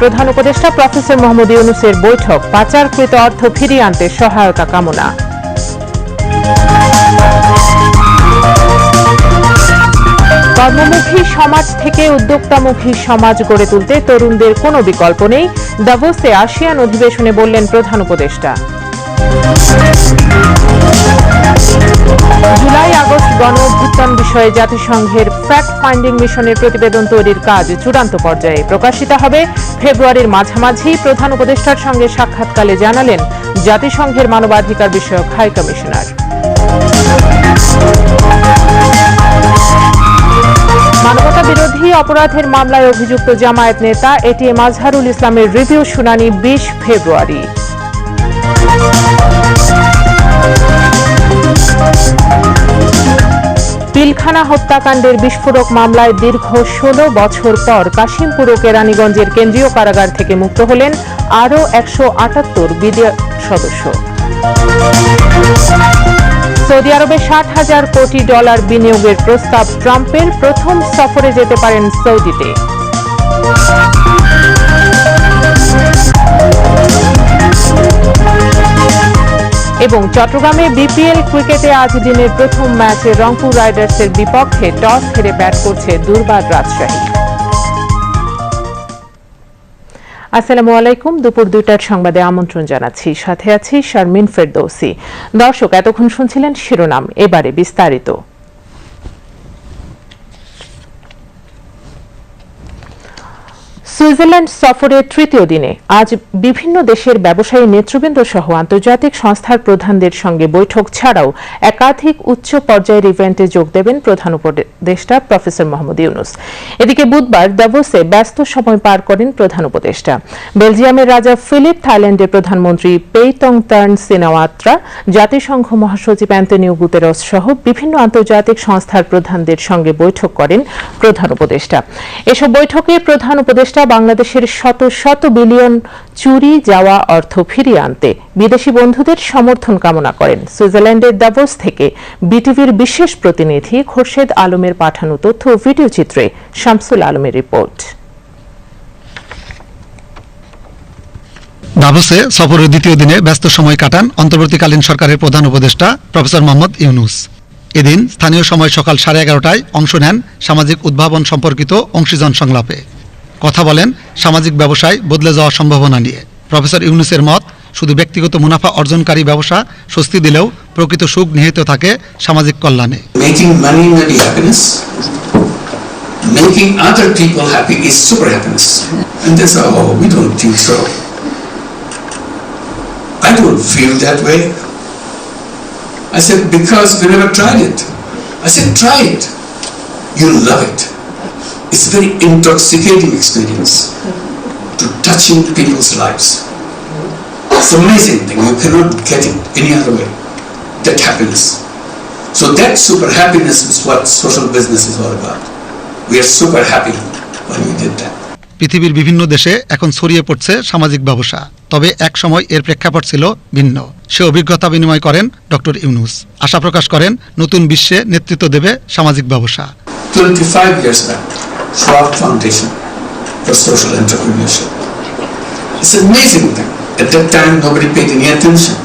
প্রধান উপদেষ্টা প্রফেসর মোহাম্মদ ইউনুসের বৈঠক, পাচারকৃত অর্থ ফিরিয়ে আনতে সহায়তা কামনা। কর্মমুখী সমাজ থেকে উদ্যোক্তামুখী সমাজ গড়ে তুলতে তরুণদের কোনো বিকল্প নেই দাভোসে আসিয়ান অধিবেশনে বললেন প্রধান উপদেষ্টা। জুলাই আগস্ট গণ অভ্যুত্থান বিষয়ে জাতিসংঘের ফ্যাক্ট ফাইন্ডিং মিশনের প্রতিবেদন তৈরির কাজ চূড়ান্ত পর্যায়ে প্রকাশিত হবে। ফেব্রুয়ারির মাঝামাঝি প্রধান উপদেষ্টার সঙ্গে সাক্ষাৎকালে জানালেন জাতিসংঘের মানবাধিকার বিষয়ক হাই কমিশনার। মানবতা বিরোধী অপরাধের মামলায় অভিযুক্ত জামায়াত নেতা এটিএম আজহারুল ইসলামের রিভিউ শুনানি বিশ ফেব্রুয়ারি। পিলখানা হত্যাকাণ্ডের বিস্ফোরক মামলায় দীর্ঘ ষোলো বছর পর কাশিমপুর ও কেরানীগঞ্জের কেন্দ্রীয় কারাগার থেকে মুক্ত হলেন আরও একশো আটাত্তর সদস্য। সৌদি আরবে ষাট হাজার কোটি ডলার বিনিয়োগের প্রস্তাব ট্রাম্পের প্রথম সফরে যেতে পারেন সৌদিতে। এবং চট্টগ্রামে বিপিএল ক্রিকেটে আজ দিনের প্রথম ম্যাচে রংপুর রাইডার্সের বিপক্ষে টস হেরে ব্যাট করছে দুর্বার রাজশাহী। আসসালামু আলাইকুম। দুপুর দুইটার সংবাদে আমন্ত্রণ জানাচ্ছি। সাথে আছি শারমিন ফেরদৌসি। দর্শক, এতক্ষণ শুনছিলেন শিরোনাম। এবারে বিস্তারিত। সুইজারল্যান্ড সফরের তৃতীয় দিনে আজ বিভিন্ন দেশের ব্যবসায়ী নেতৃবৃন্দ সহ আন্তর্জাতিক সংস্থার প্রধানদের সঙ্গে বৈঠক ছাড়াও একাধিক উচ্চ পর্যায়ের ইভেন্টে যোগ দেবেন প্রধান উপদেষ্টা প্রফেসর মোহাম্মদ ইউনুস। এদিকে বুধবার দাভোসে ব্যস্ত সময় পার করেন প্রধান উপদেষ্টা। বেলজিয়ামের রাজা ফিলিপ থাইল্যান্ডের প্রধানমন্ত্রী পেইতং তার্ন সিনাওয়াত্রা, জাতিসংঘ মহাসচিব অ্যান্টনিও গুতেরস সহ বিভিন্ন আন্তর্জাতিক সংস্থার প্রধানদের সঙ্গে বৈঠক করেন প্রধান উপদেষ্টা। এসব বৈঠকে প্রধান উপদেষ্টা বাংলাদেশের শত শত বিলিয়ন চুরি, যাওয়া, অর্থ ফিরিয়ে আনতে বিদেশি বন্ধুদের সমর্থন কামনা করেন। সুইজারল্যান্ডের দাভোস থেকে বিটিভির বিশেষ প্রতিনিধি খোরশেদ আলমের পাঠানো তথ্য ও ভিডিও চিত্রে শামসুল আলমের রিপোর্ট। দাভোসে সফরের দ্বিতীয় দিনে ব্যস্ত সময় কাটান অন্তর্বর্তীকালীন সরকারের প্রধান উপদেষ্টা প্রফেসর মোহাম্মদ ইউনুস। এদিন স্থানীয় সময় সকাল সাড়ে এগারোটায় অংশ নেন সামাজিক উদ্ভাবন সম্পর্কিত অংশীজন সংলাপে। কথা বলেন সামাজিক ব্যবসায় বদলে যাওয়ার সম্ভাবনা নিয়ে প্রফেসর ইউনুসের মত শুধু ব্যক্তিগত মুনাফা অর্জনকারী ব্যবসা স্বস্তি দিলেও প্রকৃত সুখ নিহিত থাকে সামাজিক কল্যাণে Making other people happy is super happiness. And they say, oh, we don't think so. I don't feel that way. I said, because we never tried it. I said, try it. You'll love it. It's a very intoxicating experience to touch into people's lives. It's an amazing thing. You cannot get it any other way. That happiness. So that super happiness is what social business is all about. We are super happy when we did that. পৃথিবীর বিভিন্ন দেশে এখন ছড়িয়ে পড়ছে সামাজিক ব্যবসা তবে এক সময় এর প্রেক্ষাপট ছিল ভিন্ন সে অভিজ্ঞতা বিনিময় করেন ডক্টর ইউনুস আশা প্রকাশ করেন নতুন বিশ্বে নেতৃত্ব দেবে সামাজিক ব্যবসা 25 years back, Schwab Foundation for Social Entrepreneurship. It's an amazing thing. At that time, nobody paid any attention.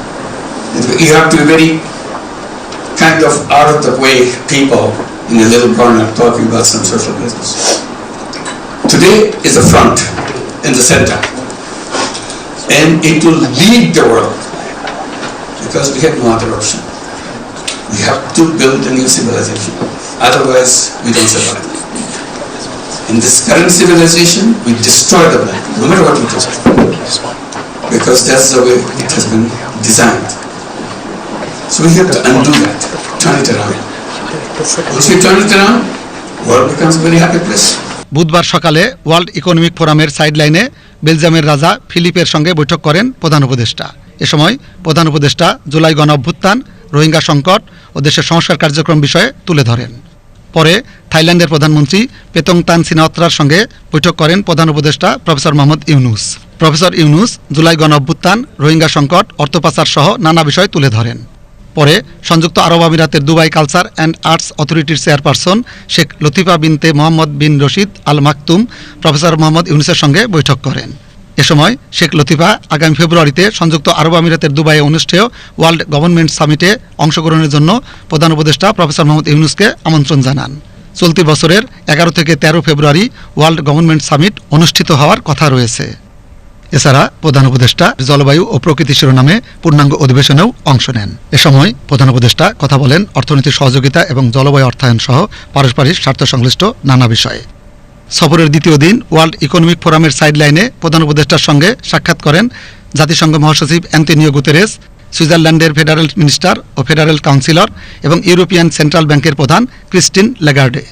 You have to be very kind of out of the way people in a little corner talking about some social business. Today is the front in the center. And it will lead the world because we have no other option. We have to build a new civilization. Otherwise, we don't survive. In this current civilization, we destroy the planet, no matter what we do. Because that's the way it has been designed. So we have to undo that, turn it around. Once we turn it around, world becomes a very happy place. বুধবার সকালে world economic ফোরামের সাইডলাইনে বেলজিয়ামের রাজা ফিলিপের সঙ্গে বৈঠক করেন প্রধান উপদেষ্টা এ সময় প্রধান উপদেষ্টা জুলাই গণ অভ্যুত্থান রোহিঙ্গা সংকট ও দেশের সংস্কার কার্যক্রম বিষয়ে তুলে ধরেন পরে থাইল্যান্ডের প্রধানমন্ত্রী পেতংতান সিনাওত্রার সঙ্গে বৈঠক করেন প্রধান উপদেষ্টা প্রফেসর মোহাম্মদ ইউনুস। প্রফেসর ইউনুস জুলাই গণ অভ্যুত্থান, রোহিঙ্গা সংকট, অর্থ পাচার সহ নানা বিষয় তুলে ধরেন। পরে সংযুক্ত আরব আমিরাতের দুবাই কালচার অ্যান্ড আর্টস অথরিটির chairperson Sheikh Latifa bint Mohammed bin Rashid Al Maktoum professor Mohammad ইউনুসের সঙ্গে বৈঠক করেন। এ সময় শেখ লতিফা আগামী ফেব্রুয়ারিতে সংযুক্ত আরব আমিরাতের দুবাইয়ে অনুষ্ঠেয় ওয়ার্ল্ড গভর্নমেন্ট সামিটে অংশগ্রহণের জন্য প্রধান উপদেষ্টা প্রফেসর মোহাম্মদ ইউনুসকে আমন্ত্রণ জানান। চলতি বছরের এগারো থেকে তেরো ফেব্রুয়ারি ওয়ার্ল্ড গভর্নমেন্ট সামিট অনুষ্ঠিত হওয়ার কথা রয়েছে। এছাড়া প্রধান উপদেষ্টা জলবায়ু ও প্রকৃতি শিরোনামে পূর্ণাঙ্গ অধিবেশনেও অংশ নেন। এ সময় প্রধান উপদেষ্টা কথা বলেন অর্থনৈতিক সহযোগিতা এবং জলবায়ু অর্থায়ন সহ পারস্পরিক স্বার্থ সংশ্লিষ্ট নানা বিষয়ে। সফরের দ্বিতীয় দিন ওয়ার্ল্ড ইকোনমিক ফোরামের সাইডলাইনে প্রধান উপদেষ্টার সঙ্গে সাক্ষাৎ করেন জাতিসংঘ মহাসচিব অ্যান্টনিও গুতেরেস, সুইজারল্যান্ডের ফেডারেল মিনিস্টার ও ফেডারেল কাউন্সিলর এবং ইউরোপিয়ান সেন্ট্রাল ব্যাংকের প্রধান ক্রিস্টিন লেগার্ডে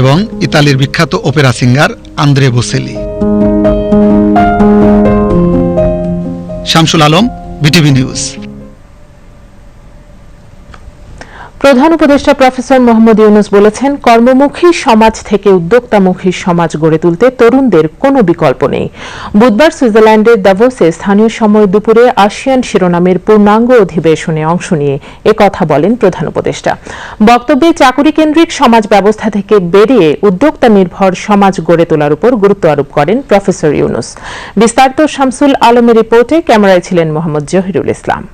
এবং ইতালির বিখ্যাত opera singer Andrea Bocelli. Shamsul Alam, BTV news. প্রধান উপদেষ্টা প্রফেসর মোহাম্মদ ইউনুস বলেছেন, কর্মমুখী সমাজ থেকে উদ্যোক্তামুখী সমাজ গড়ে তুলতে তরুণদের কোনো বিকল্প নেই। বুধবার সুইজারল্যান্ডের দাভোসে স্থানীয় সময় দুপুরে আসিয়ান শিরোনামের পূর্ণাঙ্গ অধিবেশনে অংশ নিয়ে কথা বলেন প্রধান উপদেষ্টা। বক্তব্যে চাকুরি কেন্দ্রিক সমাজ ব্যবস্থা থেকে বেরিয়ে উদ্যোক্তা নির্ভর সমাজ গড়ে তোলার উপর গুরুত্ব আরোপ করেন প্রফেসর ইউনুস। বিস্তারিত শামসুল আলমের রিপোর্টে ক্যামেরায় ছিলেন মোহাম্মদ জহিরুল ইসলাম।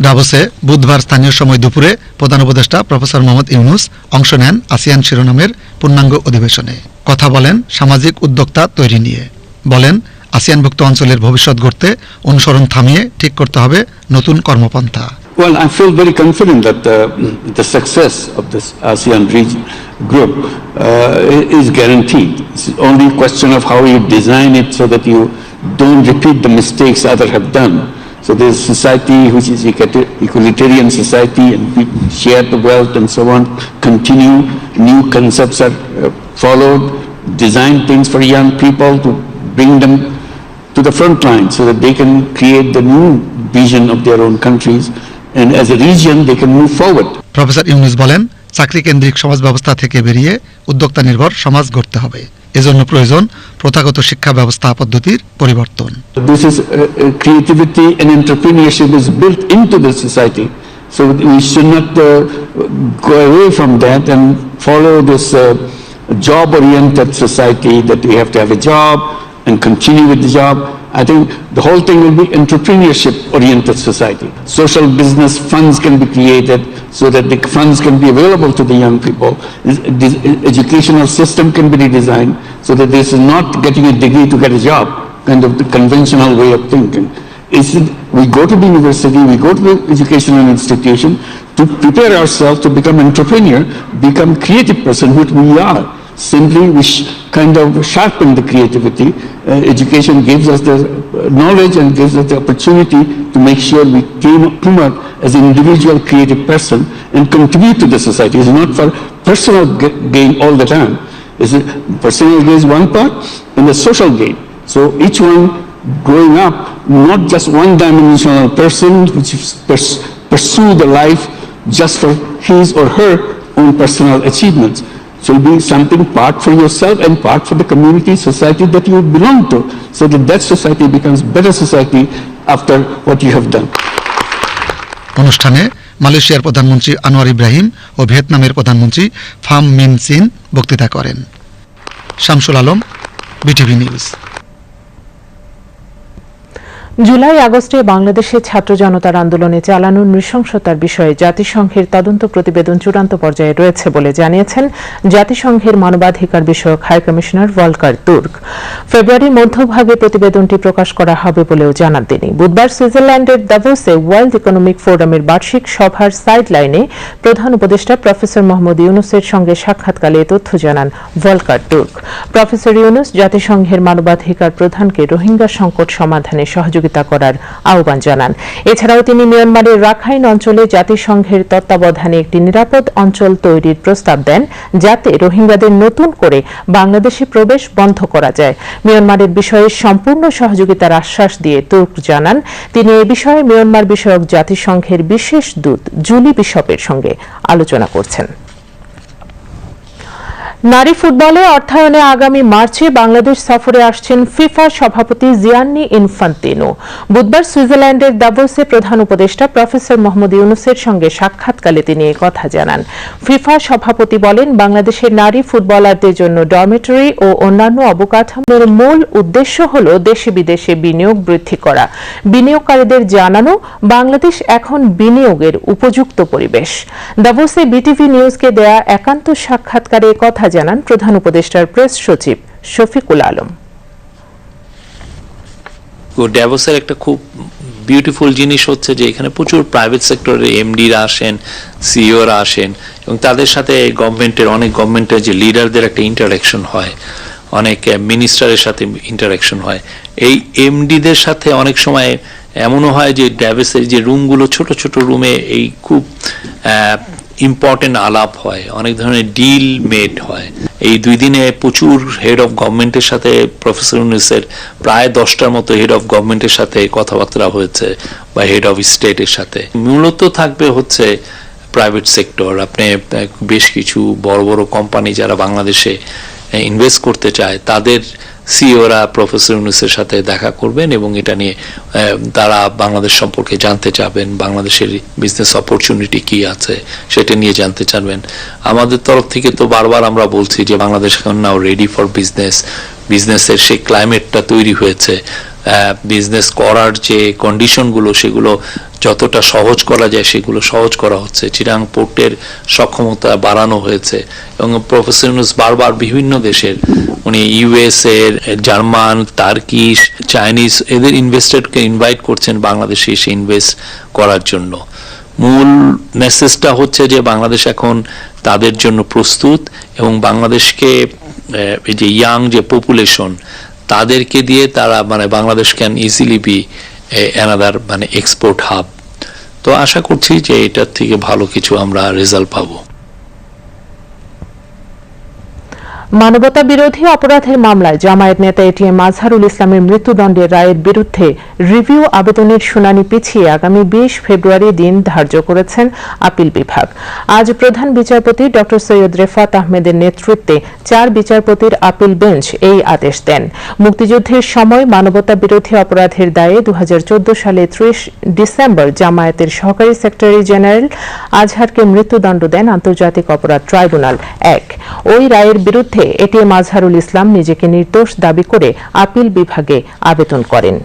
ডাভোসে বুধবার স্থানীয় সময় দুপুরে প্রধান উপদেষ্টা প্রফেসর মোহাম্মদ ইউনুস অংশ নেন আসিয়ান শিরোনামের পূর্ণাঙ্গ অধিবেশনে কথা বলেন সামাজিক উদ্যোক্তা তৈরি নিয়ে বলেন আসিয়ানভুক্ত অঞ্চলের ভবিষ্যৎ গড়তে অনুসরণ থামিয়ে ঠিক করতে হবে নতুন কর্মপন্থা Well, I feel very confident that the, the success of this ASEAN region group uh, is guaranteed. It's only a question of how you design it so that you don't repeat the mistakes others have done. So there's society which is equalitarian society and we share the wealth and so on, continue, new concepts are uh, followed, design things for young people to bring them to the front line so that they can create the new vision of their own countries and as a region they can move forward. Professor Yunus বলেন চাকরি কেন্দ্রিক সমাজ ব্যবস্থা থেকে বেরিয়ে উদ্যোক্তা নির্ভর সমাজ গড়তে হবে এজন্য প্রয়োজন প্রথাগত শিক্ষা ব্যবস্থা পদ্ধতির পরিবর্তন This is uh, uh, creativity and entrepreneurship is built into the society. So we should not uh, go away from that and follow this uh, job-oriented society that we have to have a job and continue with the job. I think the whole thing will be entrepreneurship-oriented society. Social business funds can be created so that the funds can be available to the young people. This educational system can be redesigned so that this is not getting a degree to get a job, kind of the conventional way of thinking. Is it, we go to the university, we go to the educational institution to prepare ourselves to become entrepreneur, become creative person, which we are. Simply, sh- kind of sharpen the creativity. Uh, education gives us the uh, knowledge and gives us the opportunity to make sure we came, come out as an individual creative person and contribute to the society. It's not for personal ga- gain all the time. It's a personal gain is one part and the social gain. So each one growing up, not just one-dimensional person which pers- pursue the life just for his or her own personal achievements. So be something part for yourself and part for the community, society that you belong to, so that that society becomes better society after what you have done. অনুষ্ঠানে মালয়েশিয়ার প্রধানমন্ত্রী আনোয়ার ইব্রাহিম ও ভিয়েতনামের প্রধানমন্ত্রী Pham Minh সিন বক্তৃতা করেন Shamsul Alam BTV news জুলাই আগস্টে বাংলাদেশে ছাত্র জনতার আন্দোলনে চালানো নৃশংসতার বিষয়ে জাতিসংঘের তদন্ত প্রতিবেদন চূড়ান্ত পর্যায়ে রয়েছে বলে জানিয়েছেন জাতিসংঘের মানবাধিকার বিষয়ক হাই কমিশনার ভলকার তুর্ক। ফেব্রুয়ারির মধ্যভাগে প্রতিবেদনটি প্রকাশ করা হবে বলেও জানান তিনি। বুধবার সুইজারল্যান্ডের দাভোসে ওয়ার্ল্ড ইকোনমিক ফোরামের বার্ষিক সভার সাইডলাইনে প্রধান উপদেষ্টা প্রফেসর মোহাম্মদ ইউনুসের সঙ্গে সাক্ষাৎকালে এ তথ্য জানান ভলকার তুর্ক। প্রফেসর ইউনুস জাতিসংঘের মানবাধিকার প্রধানকে রোহিঙ্গা সংকট সমাধানে সহযোগিতা করার আহ্বান জানান। এছাড়াও তিনি মিয়ানমারের রাখাইন অঞ্চলে জাতিসংঘের তত্ত্বাবধানে একটি নিরাপদ অঞ্চল তৈরির প্রস্তাব দেন, যাতে রোহিঙ্গাদের নতুন করে বাংলাদেশে প্রবেশ বন্ধ করা যায়। মিয়ানমারের বিষয়ে সম্পূর্ণ সহযোগিতার আশ্বাস দিয়ে তুর্ক জানান, তিনি এ বিষয়ে মিয়ানমার বিষয়ক জাতিসংঘের বিশেষ দূত জুলি বিশপের সঙ্গে আলোচনা করছেন। নারী ফুটবলে অর্থায়নে আগামী মার্চে বাংলাদেশ সফরে আসছেন ফিফা সভাপতি জিয়ান্নি ইনফান্তিনো। বুধবার সুইজারল্যান্ডের দাভোসে প্রধান উপদেষ্টা প্রফেসর মোহাম্মদ ইউনুসের সঙ্গে সাক্ষাৎকালে তিনি কথা জানান। ফিফা সভাপতি বলেন, বাংলাদেশের নারী ফুটবলারদের জন্য ডরমেটরি ও অন্যান্য অবকাঠামোর মূল উদ্দেশ্য হল দেশে বিদেশে বিনিয়োগ বৃদ্ধি করা। বিনিয়োগকারীদের জানানো, বাংলাদেশ এখন বিনিয়োগের উপযুক্ত পরিবেশ। দাভোসে বিটিভি নিউজকে দেয়া একান্ত সাক্ষাৎকারে কথা জানান প্রধান উপদেষ্টার প্রেস সচিব শফিকুল আলম। ড্যাভোসের একটা খুব বিউটিফুল জিনিস হচ্ছে যে এখানে প্রচুর প্রাইভেট সেক্টরের এমডিরা আসেন সিইওরা আসেন এবং তাদের সাথে গভর্নমেন্টের অনেক গভর্নমেন্টের যে লিডারদের একটা ইন্টারাকশন হয়। অনেক মিনিস্টারের সাথে ইন্টারাকশন হয়। এই এমডিদের সাথে অনেক সময় এমনও হয় যে ড্যাভোসের যে রুমগুলো ছোট ছোট রুমে এই খুব ইম্পর্টেন্ট আলাপ হয়, অনেক ধরনের ডিল মেড হয়। এই দুই দিনে প্রচুর হেড অফ গভর্নমেন্টের সাথে প্রফেসর ইউনুসের প্রায় দশটার মতো হেড অফ গভর্নমেন্টের সাথে কথাবার্তা হয়েছে, বা হেড অফ স্টেটের সাথে। মূলত থাকবে হচ্ছে প্রাইভেট সেক্টর আপনি বেশ কিছু বড় বড় কোম্পানি যারা বাংলাদেশে ইনভেস্ট করতে চায়, তাদের সিওরা প্রফেসর ইউনুসের সাথে দেখা করবেন এবং এটা নিয়ে তারা বাংলাদেশ সম্পর্কে জানতে চাবেন, বাংলাদেশের বিজনেস অপরচুনিটি কি আছে সেটা নিয়ে জানতে চাবেন। আমাদের তরফ থেকে তো বারবার আমরা বলছি যে বাংলাদেশ এখন নাও রেডি ফর বিজনেস বিজনেসের সেই ক্লাইমেটটা তৈরি হয়েছে। বিজনেস করার যে কন্ডিশনগুলো সেগুলো যতটা সহজ করা যায় সেগুলো সহজ করা হচ্ছে। চিরাং পোর্টের সক্ষমতা বাড়ানো হয়েছে এবং প্রফেসর ইউনুস বারবার বিভিন্ন দেশের, উনি ইউএস এর, জার্মান, তার্কিশ, চাইনিজ এদের ইনভেস্টরকে ইনভাইট করছেন বাংলাদেশে এসে ইনভেস্ট করার জন্য। মূল মেসেজটা হচ্ছে যে বাংলাদেশ এখন তাদের জন্য প্রস্তুত এবং বাংলাদেশকে এই যে ইয়াং যে পপুলেশন তাদেরকে দিয়ে তারা মানে Bangladesh can easily be another মানে এক্সপোর্ট হাব তো আশা করছি যে এটার থেকে ভালো কিছু আমরা রেজাল্ট পাবো। মানবতা বিরোধী অপরাধের মামলায় জামায়াত নেতা এটিএম আজহারুল ইসলামের মৃত্যুদণ্ডের রায়ের বিরুদ্ধে রিভিউ আবেদনের শুনানি পিছিয়ে আগামী বিশ ফেব্রুয়ারি দিন ধার্য করেছেন আপিল বিভাগ। আজ প্রধান বিচারপতি ড সৈয়দ রেফাত আহমেদের নেতৃত্বে চার বিচারপতির আপিল বেঞ্চ এই আদেশ দেন। মুক্তিযুদ্ধের সময় মানবতা বিরোধী অপরাধের দায়ে দু হাজার চৌদ্দ সালে ত্রিশ ডিসেম্বর জামায়াতের সহকারী সেক্রেটারি জেনারেল আজহারকে মৃত্যুদণ্ড দেন আন্তর্জাতিক অপরাধ ট্রাইব্যুনাল এক। ওই রায়ের বিরুদ্ধে এটিএম আজহারুল ইসলাম নিজেকে নির্দোষ দাবি করে আপিল বিভাগে আবেদন করেন।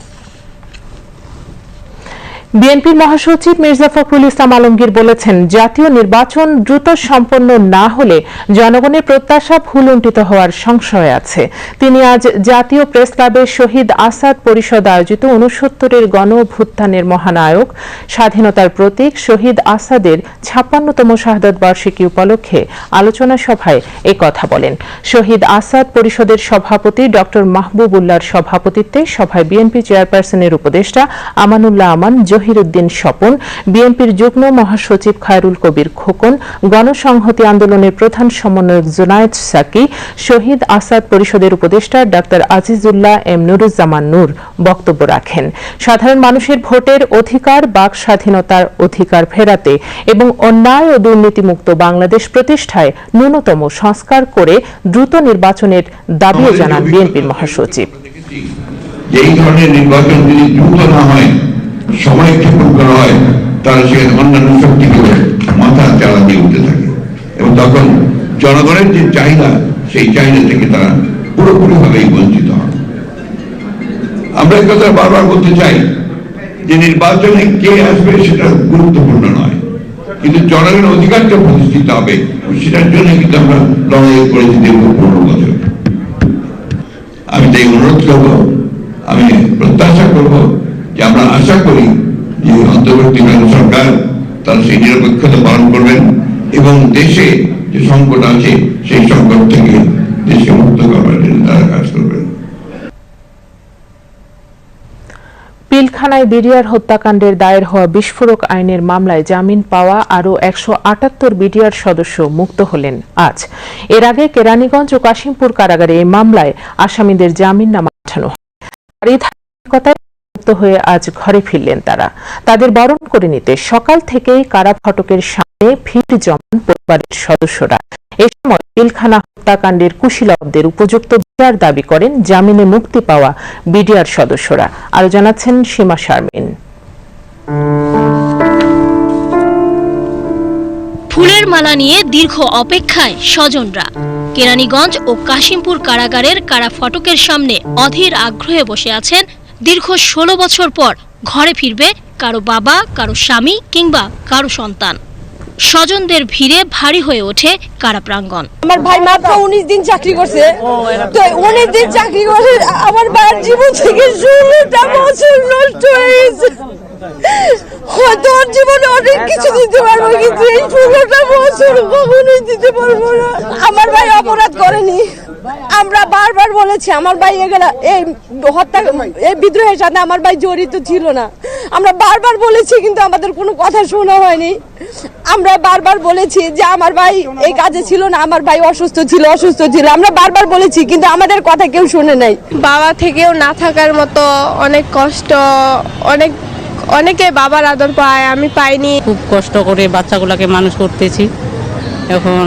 বিএনপির মহাসচিব মির্জা ফখরুল ইসলাম আলমগীর বলেছেন, জাতীয় নির্বাচন দ্রুত সম্পন্ন না হলে জনগণের প্রত্যাশা ভুলুণ্ঠিত হওয়ার সংশয় আছে। তিনি আজ জাতীয় প্রেস ক্লাবে শহীদ আসাদ পরিষদ আয়োজিত উনসত্তরের গণ অভ্যুত্থানের মহানায়ক, স্বাধীনতার প্রতীক শহীদ আসাদের ছাপ্পান্নতম শাহাদত বার্ষিকী উপলক্ষে আলোচনা সভায় এ কথা বলেন। শহীদ আসাদ পরিষদের সভাপতি ড. মাহবুবুল্লাহর সভাপতিত্বে সভায় বিএনপি চেয়ারপারসনের উপদেষ্টা আমানুল্লাহ আমান জহিরুদ্দিন স্বপন বিএনপির যুগ্ম মহাসচিব খায়রুল কবির খোকন গণসংহতি আন্দোলনের প্রধান সমন্বয়ক জুনায়েদ সাকি শহীদ আসাদ পরিষদের উপদেষ্টা ডাক্তার আজিজুল্লাহ এম নুরুজ্জামান নূর বক্তব্য রাখেন। সাধারণ মানুষের ভোটের অধিকার বাক স্বাধীনতার অধিকার ফেরাতে এবং অন্যায় ও দুর্নীতিমুক্ত বাংলাদেশ প্রতিষ্ঠায় ন্যূনতম সংস্কার করে দ্রুত নির্বাচনের দাবিও জানান বিএনপির মহাসচিব। এই ধরনের নির্বাচন যদি দ্রুত না হয় সময় ক্ষেপণ করা হয় তাহলে সেখানে অন্যান্য শক্তিগুলো মাথা চালা দিয়ে উঠতে থাকে। এবং তখন জনগণের যে চাহিদা, সেই চাহিদা থেকে তারা পুরোপুরিভাবেই বঞ্চিত হয়। আমরা এই কথা বারবার বলতে চাই যে নির্বাচনে কে আসবে সেটা গুরুত্বপূর্ণ নয়। কিন্তু জনগণের অধিকারটা প্রতিষ্ঠিত হবে, সেটার জন্য কিন্তু আমরা লড়াই করেছি দীর্ঘ পনেরো বছর। আমি তাই অনুরোধ করব, আমি প্রত্যাশা করব যে আমরা আশা করি যে অন্তর্বর্তীকালীন সরকার তারা সেই নিরপেক্ষতা পালন করবেন এবং দেশে যে সংকট আছে, সেই সংকট থেকে দেশে মুক্ত করবার জন্য তারা কাজ করবেন। পিলখানায় বিডিআর হত্যাকাণ্ডের দায়ের হওয়া বিস্ফোরক আইনের মামলায় জামিন পাওয়া আরও একশো আটাত্তর বিডিআর সদস্য মুক্ত হলেন আজ। এর আগে কেরানীগঞ্জ ও কাশিমপুর কারাগারে এই মামলায় আসামিদের জামিন নামা পাঠানো হয়। মুক্ত হয়ে আজ ঘরে ফিরলেন তারা। তাদের বরণ করে নিতে সকাল থেকেই কারা ফটকের সামনে ভিড় জমান পরিবারের সদস্যরা। এ সময় পিলখানা হত্যাকাণ্ডের কুশীলবদের উপযুক্ত বিচার দাবি করেন জামিনে মুক্তি পাওয়া বিডিআর সদস্যরা। আরও জানাচ্ছেন সীমা শারমিন। ফুলের মালা নিয়ে দীর্ঘ অপেক্ষায় স্বজনরা। কেরানীগঞ্জ ও কাশিমপুর কারাগারের কারা ফটকের সামনে অধীর আগ্রহে বসে আছেন দীর্ঘ ষোলো বছর পর ঘরে ফিরবে কারও বাবা, কারও স্বামী কিংবা কারও সন্তান। স্বজনদের ভিড়ে ভারী হয়ে ওঠে কারা প্রাঙ্গণ। আমার ভাই মাত্র উনিশ দিন চাকরি করছে। তো উনিশ দিন চাকরি করে আমার ভাইয়ের জীবন থেকে ষোলোটা বছর নষ্ট হয়ে হয়তো ওর জীবনে অনেক কিছু দিতে পারব, কিন্তু এই ষোলোটা বছর কখনোই দিতে পারব না। আমার ভাই অপরাধ করেনি। আমরা বারবার বলেছি আমার ভাই এগুলা এই হত্যা এই বিদ্রোহের সাথে আমার ভাই জড়িত ছিল না। আমরা বারবার বলেছি কিন্তু আমাদের কোনো কথা শোনা হয়নি। আমরা বারবার বলেছি যে আমার ভাই এই কাজে ছিল না আমার ভাই অসুস্থ ছিল অসুস্থ ছিল। আমরা বারবার বলেছি কিন্তু আমাদের কথা কেউ শুনে নাই। বাবা থেকেও না থাকার মতো অনেক কষ্ট অনেক অনেকে বাবার আদর পায় আমি পাইনি। খুব কষ্ট করে বাচ্চাগুলোকে মানুষ করতেছি। এখন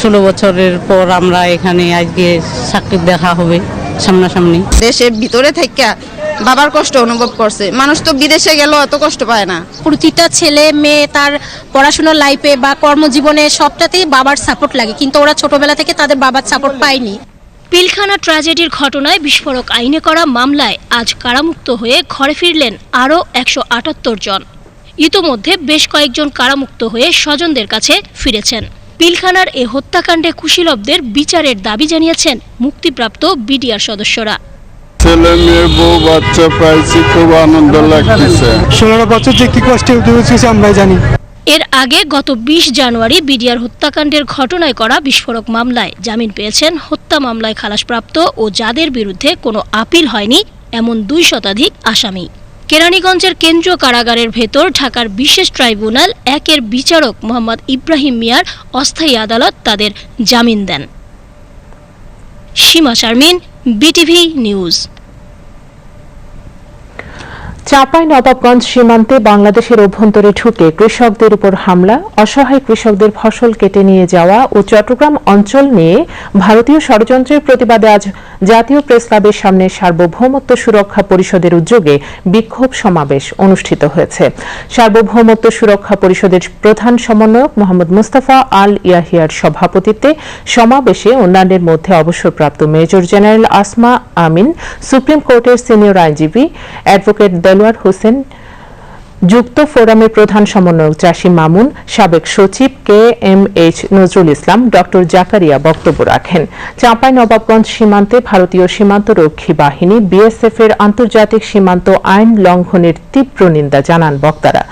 ষোলো বছরের পর আমরা এখানে আজকে সাক্ষী দেখা হবে সামনাসামনি। দেশের ভিতরে থেকে বাবার কষ্ট অনুভব করছে। মানুষ তো বিদেশে গেল এত কষ্ট পায় না। প্রতিটা ছেলে মেয়ে তার পড়াশোনার লাইফে বা কর্মজীবনে সবটাতেই বাবার সাপোর্ট লাগে। কিন্তু ওরা ছোটবেলা থেকে তাদের বাবার সাপোর্ট পায়নি। পিলখানা ট্র্যাজেডির ঘটনায় বিস্ফোরক আইনে করা মামলায় আজ কারামুক্ত হয়ে ঘরে ফিরলেন আরও একশো আটাত্তর জন। ইতোমধ্যে বেশ কয়েকজন কারামুক্ত হয়ে স্বজনদের কাছে ফিরেছেন। পিলখানার এ হত্যাকাণ্ডে কুশীলবদের বিচারের দাবি জানিয়েছেন মুক্তিপ্রাপ্ত বিডিআর সদস্যরা। ছেলে মেয়ে বউ বাচ্চা পাইছি খুব আনন্দ লাগতেছে। ষোলো বছর যে কি কষ্টে জানি। এর আগে গত বিশ জানুয়ারি বিডিআর হত্যাকাণ্ডের ঘটনায় করা বিস্ফোরক মামলায় জামিন পেয়েছেন হত্যা মামলায় খালাসপ্রাপ্ত ও যাদের বিরুদ্ধে কোনো আপিল হয়নি এমন দুই শতাধিক আসামি। কেরানীগঞ্জের কেন্দ্রীয় কারাগারের ভেতর ঢাকার বিশেষ ট্রাইব্যুনাল একের বিচারক মোহাম্মদ ইব্রাহিম মিয়ার অস্থায়ী আদালত তাদের জামিন দেন। Sima Sharmin, BTV news. Chapai Nawabganj সীমান্তে বাংলাদেশের অভ্যন্তরে ঢুকে কৃষকদের উপর হামলা, অসহায় কৃষকদের ফসল কেটে নিয়ে যাওয়া ও চট্টগ্রাম অঞ্চল নিয়ে ভারতীয় ষড়যন্ত্রের প্রতিবাদে আজ জাতীয় প্রেস ক্লাবের সামনে সার্বভৌমত্ব সুরক্ষা পরিষদের উদ্যোগে বিক্ষোভ সমাবেশ অনুষ্ঠিত হয়েছে। সার্বভৌমত্ব সুরক্ষা পরিষদের প্রধান সমন্বয়ক মোহাম্মদ মুস্তাফা আল ইয়াহিয়ার সভাপতিত্বে সমাবেশে অন্যান্যের মধ্যে অবসরপ্রাপ্ত major general Asma Amin, supreme কোর্টের সিনিয়র আইনজীবী অ্যাডভোকেট দেলোয়ার হোসেন, যুক্ত ফোরামের প্রধান সমন্বয়ক চাষী মামুন, সাবেক সচিব K M H Nazrul Islam, doctor Zakaria বক্তব্য রাখেন। চাঁপাই নবাবগঞ্জ সীমান্তে ভারতীয় সীমান্ত রক্ষী বাহিনী, বিএসএফ এর আন্তর্জাতিক সীমান্ত আইন লঙ্ঘনের তীব্র নিন্দা জানান বক্তারা।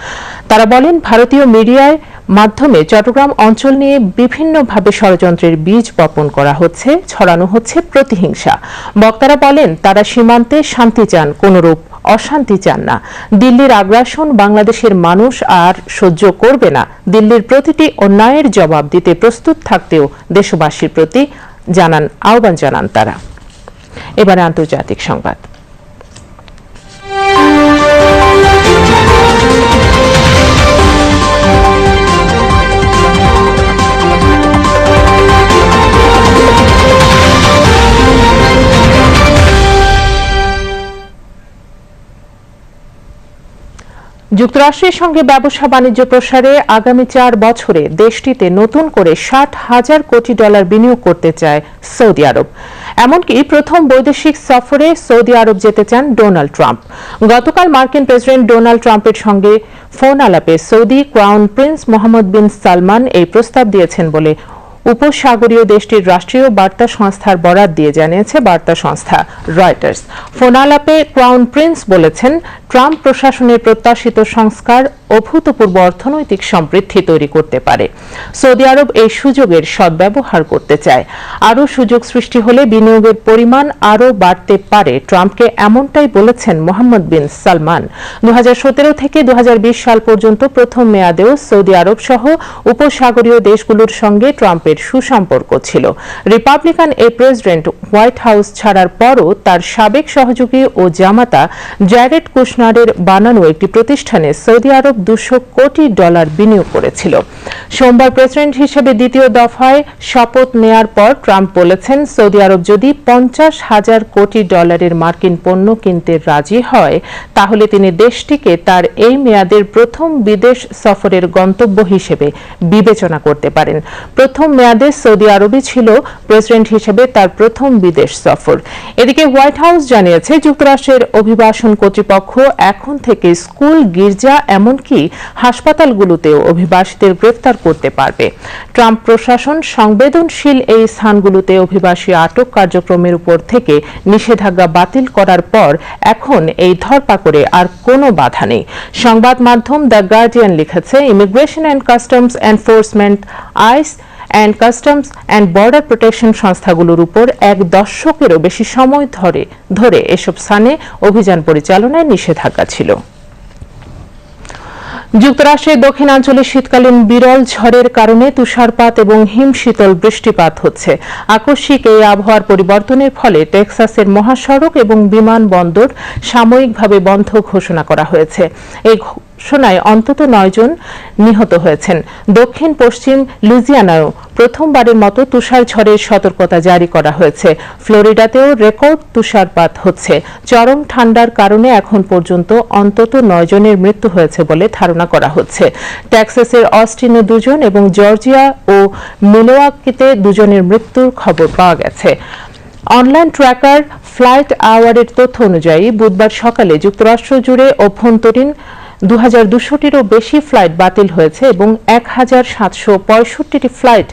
তারা বলেন, ভারতীয় মিডিয়ায় মাধ্যমে চট্টগ্রাম অঞ্চল নিয়ে বিভিন্নভাবে ষড়যন্ত্রের বীজ বপন করা হচ্ছে, ছড়ানো হচ্ছে প্রতিহিংসা। বক্তারা বলেন, তারা সীমান্তে শান্তি চান, কোনরূপ অশান্তি চান না। দিল্লির আগ্রাসন বাংলাদেশের মানুষ আর সহ্য করবে না। দিল্লির প্রতিটি অন্যায়ের জবাব দিতে প্রস্তুত থাকতেও দেশবাসীর প্রতি জানান, আহ্বান জানান তারা। এবারে আন্তর্জাতিক সংবাদ। যুক্তরাষ্ট্রের সঙ্গে ব্যবসা বাণিজ্য প্রসারে আগামী চার বছরে দেশটিতে নতুন করে ষাট হাজার কোটি ডলার বিনিয়োগ করতে চায় সৌদি আরব। এমনকি প্রথম বৈদেশিক সফরে সৌদি আরব যেতে চান ডোনাল্ড ট্রাম্প। গতকাল মার্কিন প্রেসিডেন্ট ডোনাল্ড ট্রাম্পের সঙ্গে ফোন আলাপে Saudi crown prince Mohammed bin Salman এই প্রস্তাব দিয়েছেন বলে উপসাগরীয় দেশটির রাষ্ট্রীয় বার্তা সংস্থার বরাত দিয়ে জানিয়েছে বার্তা সংস্থা রয়টার্স। ফোনালাপে ক্রাউন প্রিন্স বলেছেন, ট্রাম্প প্রশাসনের প্রত্যাশিত সংস্কার অভূতপূর্ব অর্থনৈতিক সমৃদ্ধি তৈরি করতে পারে। সৌদি আরব এই সুযোগের সদ্ব্যবহার করতে চায়। আরও সুযোগ সৃষ্টি হলে বিনিয়োগের পরিমাণ আরও বাড়তে পারে, ট্রাম্পকে এমনটাই বলেছেন মোহাম্মদ বিন সালমান। দু হাজার সতেরো থেকে দু হাজার বিশ সাল পর্যন্ত প্রথম মেয়াদেও সৌদি আরব সহ উপসাগরীয় দেশগুলোর সঙ্গে ট্রাম্পের তাদের সুসম্পর্ক ছিল। রিপাবলিকান এই প্রেসিডেন্ট হোয়াইট হাউস ছাড়ার পরও তার সাবেক সহযোগী ও জামাতা জ্যারেড কুশনারের বানানো একটি প্রতিষ্ঠানে সৌদি আরব দুশো কোটি ডলার বিনিয়োগ করেছিল। সোমবার প্রেসিডেন্ট হিসেবে দ্বিতীয় দফায় শপথ নেয়ার পর ট্রাম্প বলেছেন, সৌদি আরব যদি পঞ্চাশ হাজার কোটি ডলারের মার্কিন পণ্য কিনতে রাজি হয়, তাহলে তিনি দেশটিকে তার এই মেয়াদের প্রথম বিদেশ সফরের গন্তব্য হিসেবে বিবেচনা করতে পারেন। প্রথম মেয়াদে সৌদি আরবই ছিল প্রেসিডেন্ট হিসেবে তার প্রথম বিদেশ সফর। এদিকে হোয়াইট হাউস জানিয়েছে, যুক্তরাষ্ট্রের অভিবাসন কর্তৃপক্ষ এখন থেকে স্কুল, গির্জা, এমনকি হাসপাতালগুলোতেও অভিবাসীদের গ্রেফতার করতে পারবে। ট্রাম্প প্রশাসন সংবেদনশীল এই স্থানগুলোতে অভিবাসী আটক কার্যক্রমের উপর থেকে নিষেধাজ্ঞা বাতিল করার পর এখন এই ধরপাকড়ে আর কোনো বাধা নেই। সংবাদ মাধ্যম দ্য গার্ডিয়ান লিখেছে immigration and customs enforcement ICE and customs and border protection সংস্থাগুলোর উপর এক দশকেরও বেশি সময় ধরে ধরে এসব স্থানে অভিযান পরিচালনায় নিষেধাজ্ঞা ছিল। যুক্তরাষ্ট্রের দক্ষিণাঞ্চলে শীতকালীন বিরল ঝড়ের কারণে তুষারপাত এবং হিমশীতল বৃষ্টিপাত হচ্ছে। আকস্মিক এই আবহাওয়ার পরিবর্তনের ফলে টেক্সাসের মহাসড়ক এবং বিমানবন্দর সাময়িকভাবে বন্ধ ঘোষণা করা হয়েছে। এই ঘোষণায় অন্তত নয় জন নিহত হয়েছেন। দক্ষিণ, পশ্চিম লুজিয়ানায়ও প্রথমবারের মতো তুষার ঝড়ের সতর্কতা জারি করা হয়েছে। ফ্লোরিডাতেও রেকর্ড তুষারপাত হচ্ছে। চরম ঠান্ডার কারণে এখন পর্যন্ত অন্তত নয় জনের মৃত্যু হয়েছে বলে ধারণা করা হচ্ছে। টেক্সাসের অস্টিনে দুজন এবং জর্জিয়া ও মিলোয়াকিতে দুজনের মৃত্যুর খবর পাওয়া গেছে। অনলাইন ট্র্যাকার ফ্লাইট আওয়ারের তথ্য অনুযায়ী বুধবার সকালে যুক্তরাষ্ট্র জুড়ে অভ্যন্তরীণ দু হাজার দুশোটিরও বেশি ফ্লাইট বাতিল হয়েছে এবং এক হাজার সাতশো পঁয়ষট্টিটি ফ্লাইট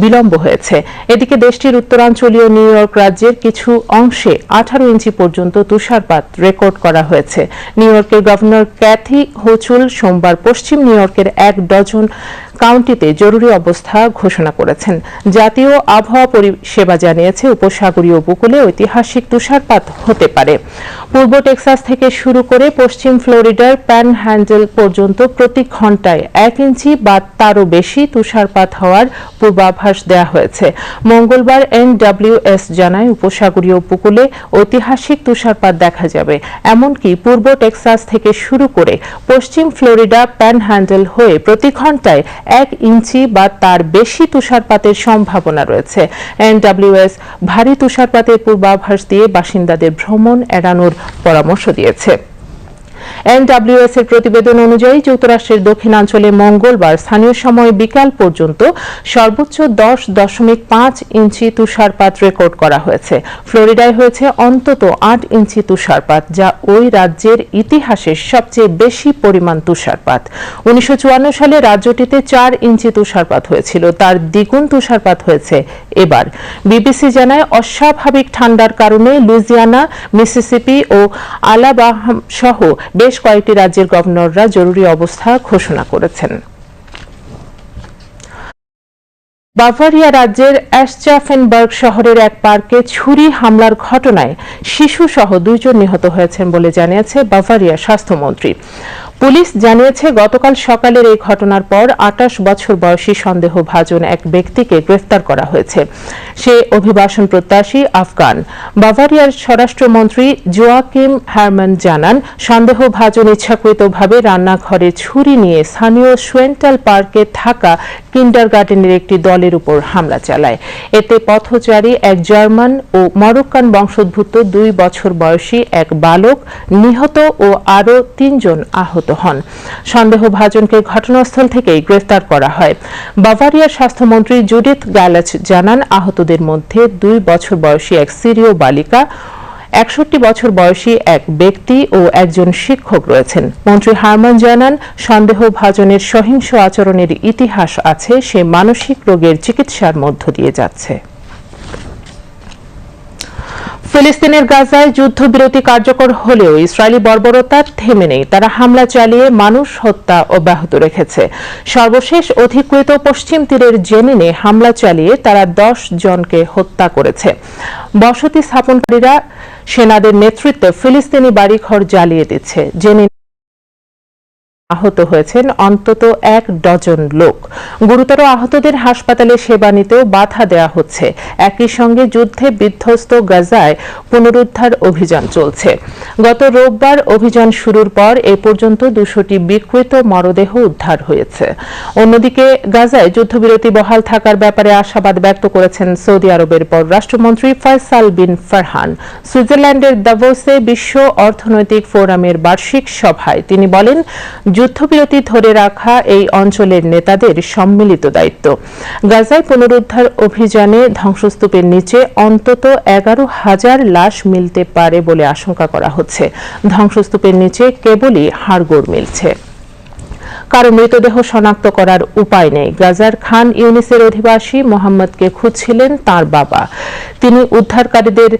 বিলম্ব হয়েছে। এদিকে দেশটির উত্তরাঞ্চলীয় নিউ ইয়র্ক রাজ্যের কিছু অংশে আঠারো ইঞ্চি পর্যন্ত তুষারপাত রেকর্ড করা হয়েছে। নিউ ইয়র্কের গভর্নর ক্যাথি হোচুল সোমবার পশ্চিম নিউ ইয়র্কের এক ডজন কাউন্টিতে জরুরি অবস্থা ঘোষণা করেছেন। জাতীয় আবহাওয়া পরিষেবা জানিয়েছে, উপসাগরীয় উপকূলে ঐতিহাসিক তুষারপাত হতে পারে। পূর্ব টেক্সাস থেকে শুরু করে পশ্চিম ফ্লোরিডার প্যান হ্যান্ডেল পর্যন্ত প্রতি ঘন্টায় এক ইঞ্চি বা তারও বেশি তুষারপাত হওয়ার পূর্বাভাস দেওয়া হয়েছে। মঙ্গলবার এনডব্লিউএস জানায়, উপসাগরীয় উপকূলে ঐতিহাসিক তুষারপাত দেখা যাবে। এমনকি পূর্ব টেক্সাস থেকে শুরু করে পশ্চিম ফ্লোরিডা প্যান হ্যান্ডেল হয়ে প্রতি ঘন্টায় এক ইঞ্চি বা তার বেশি তুষারপাতের সম্ভাবনা রয়েছে। এনডাব্লিউএস ভারী তুষারপাতের পূর্বাভাস দিয়ে বাসিন্দাদের ভ্রমণ এড়ানোর পরামর্শ দিয়েছে। এনডব্লিউএস এর প্রতিবেদন অনুযায়ী যুক্তরাষ্ট্রের দক্ষিণাঞ্চলে মঙ্গলবার স্থানীয় সময় বিকাল পর্যন্ত সর্বোচ্চ দশ দশমিক পাঁচ ইঞ্চি তুষারপাত রেকর্ড করা হয়েছে। ফ্লোরিডায় হয়েছে অন্তত আট ইঞ্চি তুষারপাত, যা ওই রাজ্যের ইতিহাসের সবচেয়ে বেশি পরিমাণ তুষারপাত। উনিশশো চুয়ান্ন সালে রাজ্যটিতে চার ইঞ্চি তুষারপাত হয়েছিল। তার দ্বিগুণ তুষারপাত হয়েছে এবার। বিবিসি জানায়, অস্বাভাবিক ঠান্ডার কারণে লুইজিয়ানা, মিসিসিপি ও আলাবাহাম সহ বেশ কয়েকটি রাজ্যের গভর্নররা জরুরি অবস্থা ঘোষণা করেছেন। বাভারিয়া রাজ্যের অ্যাশচাফেনবার্গ শহরের এক পার্কে ছুরি হামলার ঘটনায় শিশু সহ দুইজন নিহত হয়েছেন বলে জানিয়েছে বাভারিয়া স্বাস্থ্যমন্ত্রী। পুলিশ জানিয়েছে, গতকাল সকালের এই ঘটনার পর আটাশ বছর বয়সী সন্দেহভাজন এক ব্যক্তিকে গ্রেফতার করা হয়েছে। সে অভিবাসন প্রত্যাশী আফগান। বাভারিয়ার স্বরাষ্ট্রমন্ত্রী জোয়াকিম হারমান জানান, সন্দেহভাজন ইচ্ছাকৃতভাবে রান্নাঘরে ছুরি নিয়ে স্থানীয় সোয়েন্টাল পার্কে থাকা কিন্ডার গার্ডেনের একটি দলের উপর হামলা চালায়। এতে পথচারী এক জার্মান ও মরক্কান বংশোদ্ভূত দুই বছর বয়সী এক বালক নিহত ও আরও তিনজন আহত হন। সন্দেহভাজনকে ঘটনাস্থল থেকেই গ্রেফতার করা হয়। বাভারিয়ার স্বাস্থ্যমন্ত্রী জুডিথ গ্যালাচ জানান, আহতদের মধ্যে দুই বছর বয়সী এক সিরীয় বালিকা একষট্টি বছর বয়সী এক ব্যক্তি ও একজন শিক্ষক রয়েছেন। মন্ত্রী হারমান জানান, সন্দেহভাজনের সহিংস আচরণের ইতিহাস আছে, সে মানসিক রোগের চিকিৎসার মধ্য দিয়ে যাচ্ছে। ফিলিস্তিনের গাজায় যুদ্ধবিরতি কার্যকর হলেও ইসরায়েলি বর্বরতা থেমে নেই। তারা হামলা চালিয়ে মানুষ, হত্যা অব্যাহত রেখেছে। সর্বশেষ অধিকৃত পশ্চিম তীরের জেনিনে হামলা চালিয়ে তারা দশ জনকে হত্যা করেছে। বসতি স্থাপনকারীরা সেনাদের নেতৃত্বে ফিলিস্তিনি বাড়িঘর জ্বালিয়ে দিচ্ছে। জেনিন আহত হয়েছেন অন্তত এক ডজন লোক। গুরুতর আহতদের হাসপাতালে সেবা নিতেও বাধা দেওয়া হচ্ছে। একই সঙ্গে যুদ্ধে বিধ্বস্ত গাজায় পুনরুদ্ধার অভিযান চলছে। গত রোববার অভিযান শুরুর পর এ পর্যন্ত দুশোটি বিকৃত মরদেহ উদ্ধার হয়েছে। অন্যদিকে গাজায় যুদ্ধবিরতি বহাল থাকার ব্যাপারে আশাবাদ ব্যক্ত করেছেন সৌদি আরবের পররাষ্ট্রমন্ত্রী ফয়সাল বিন ফারহান। সুইজারল্যান্ডের দাভোসে বিশ্ব অর্থনৈতিক ফোরামের বার্ষিক সভায় তিনি বলেন যুদ্ধবিরতি ধরে রাখা এই অঞ্চলের নেতাদের সম্মিলিত দায়িত্ব। গাজায় পুনরুদ্ধার অভিযানে ধ্বংসস্তূপের নিচে অন্তত এগারো হাজার লাশ মিলতে পারে বলে আশঙ্কা করা হচ্ছে। ধ্বংসস্তূপের নিচে কেবলই হাড়গোড় মিলছে। কারও মৃতদেহ শনাক্ত করার উপায় নেই। গাজার খান ইউনিসের অধিবাসী মোহাম্মদকে খুঁজছিলেন তার বাবা। তিনি উদ্ধারকারীদের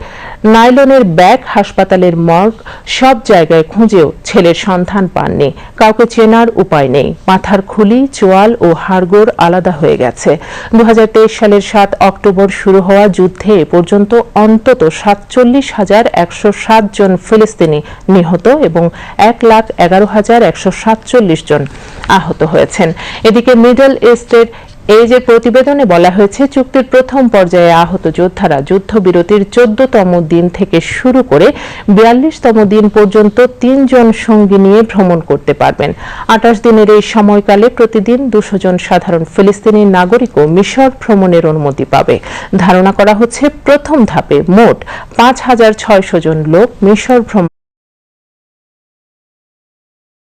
নাইলনের ব্যাগ, হাসপাতালের মর্গ সব জায়গায় খুঁজেও ছেলের সন্ধান পাননি। কাউকে চেনার উপায় নেই। মাথার খুলি, চোয়াল ও হাড়গোড় আলাদা হয়ে গেছে। দু হাজার তেইশ সালের সাত অক্টোবর শুরু হওয়া যুদ্ধে এ পর্যন্ত অন্তত সাতচল্লিশ হাজার একশো জন ফিলিস্তিনি নিহত এবং এক লাখ এগারো হাজার একশো সাতচল্লিশ জন আহত হয়েছেন। এদিকে মিডল ইস্টের এই যে প্রতিবেদনে বলা হয়েছে, চুক্তির প্রথম পর্যায়ে আহত যোদ্ধারা যুদ্ধবিরতির চোদ্দতম দিন থেকে শুরু করে বিয়াল্লিশতম দিন পর্যন্ত তিনজন সঙ্গী নিয়ে ভ্রমণ করতে পারবেন। আঠাশ দিনের এই সময়কালে প্রতিদিন দুশো জন সাধারণ ফিলিস্তিনি নাগরিকও মিশর ভ্রমণের অনুমতি পাবে। ধারণা করা হচ্ছে, প্রথম ধাপে মোট পাঁচ হাজার ছয়শো জন লোক মিশর ভ্রমণ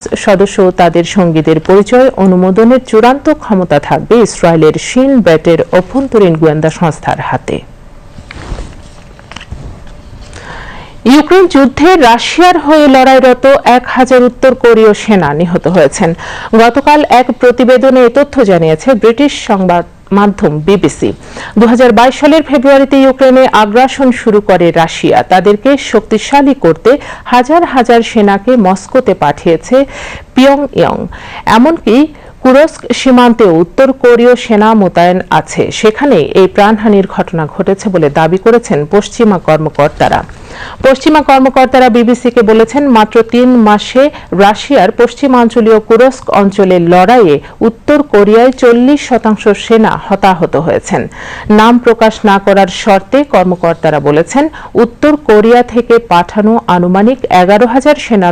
সদস্য তাদের সঙ্গীদের পরিচয়, অনুমোদনের চূড়ান্ত ক্ষমতা থাকবে ইসরায়েলের শিন ব্যাটের অভ্যন্তরীণ গোয়েন্দা সংস্থার হাতে। ইউক্রেন যুদ্ধে রাশিয়ার হয়ে লড়াইরত এক হাজার উত্তর কোরীয় সেনা নিহত হয়েছেন। গতকাল এক প্রতিবেদনে তথ্য জানিয়েছে ব্রিটিশ সংবাদ মাধ্যম বিবিসি। দু সালের ফেব্রুয়ারিতে ইউক্রেনে আগ্রাসন শুরু করে রাশিয়া। তাদেরকে শক্তিশালী করতে হাজার হাজার সেনাকে মস্কোতে পাঠিয়েছে পিয়ং ইয়ং এমনকি কুরস্ক সীমান্তে উত্তর কোরীয় সেনা মোতায়েন আছে। সেখানে এই প্রাণহানির ঘটনা ঘটেছে বলে দাবি করেছেন পশ্চিমা কর্মকর্তারা। পশ্চিমা কর্মকর্তারা বিবিসিকে বলেছেন, মাত্র তিন মাসে রাশিয়ার পশ্চিমাঞ্চলীয় কুরস্ক অঞ্চলের লড়াইয়ে উত্তর কোরিয়ায় চল্লিশ শতাংশ সেনা হতাহত হয়েছেন। নাম প্রকাশ না করার শর্তে কর্মকর্তারা বলেছেন, উত্তর কোরিয়া থেকে পাঠানো আনুমানিক এগারো হাজার সেনার